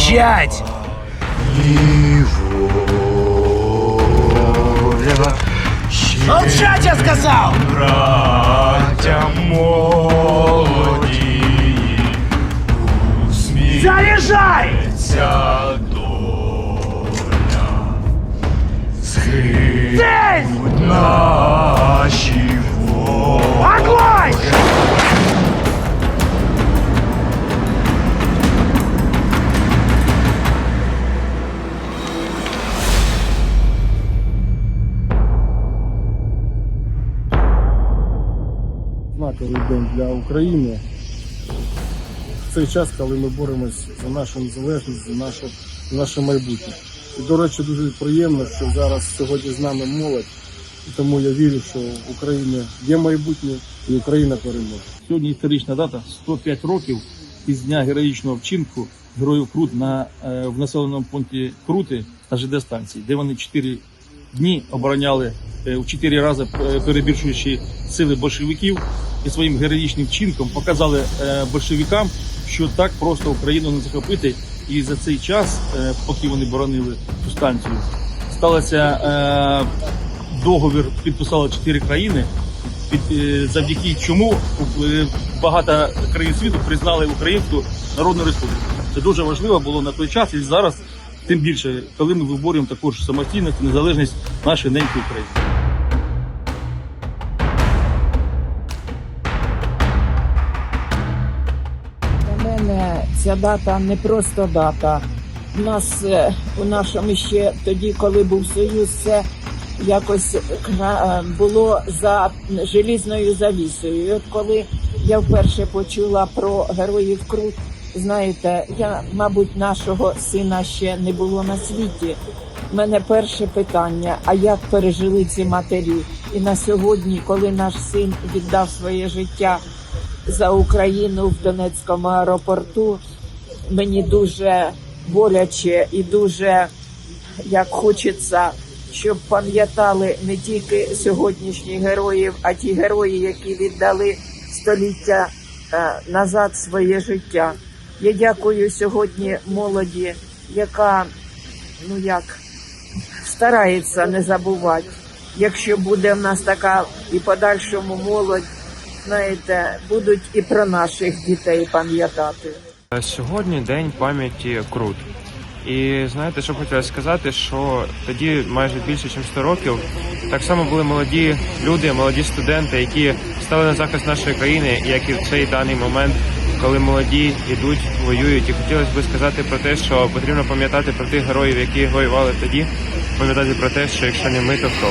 Молчать! Молчать, я сказал! Браття молоді, Заряжай! усміється доля. Згинуть Цель! Знаковий день для України. В цей час, коли ми боремось за нашу незалежність, за наше, наше майбутнє. І, до речі, дуже приємно, що зараз сьогодні з нами молодь. І тому я вірю, що в Україні є майбутнє і Україна переможе. Сьогодні історична дата 105 років із дня героїчного вчинку героїв Крут на е, в населеному пункті Крути на ЖД станції, де вони 4 дні обороняли е, в 4 рази е, перебільшуючи сили большевиків і своїм героїчним вчинком показали е, большевикам, що так просто Україну не захопити. І за цей час, е, поки вони боронили цю станцію, сталося е, договір, підписали чотири країни під, завдяки чому багато країн світу признали Українську Народну Республіку. Це дуже важливо було на той час і зараз, тим більше, коли ми виборюємо також самостійність і незалежність нашої неньки України. Мене ця дата не просто дата. У нас е, у нашому ще тоді, коли був союз, це якось е, було за желізною завісою. І от коли я вперше почула про героїв Крут, знаєте, я, мабуть, нашого сина ще не було на світі. У мене перше питання: а як пережили ці матері? І на сьогодні, коли наш син віддав своє життя за Україну в Донецькому аеропорту. Мені дуже боляче і дуже як хочеться, щоб пам'ятали не тільки сьогоднішніх героїв, а ті герої, які віддали століття е, назад своє життя. Я дякую сьогодні молоді, яка ну як старається не забувати. Якщо буде в нас така і подальшому молодь, знаєте, будуть і про наших дітей пам'ятати. Сьогодні день пам'яті Крут. І знаєте, що хотілося сказати, що тоді майже більше, ніж 100 років, так само були молоді люди, молоді студенти, які стали на захист нашої країни, як і в цей даний момент, коли молоді йдуть, воюють. І хотілося б сказати про те, що потрібно пам'ятати про тих героїв, які воювали тоді, пам'ятати про те, що якщо не ми, то хто.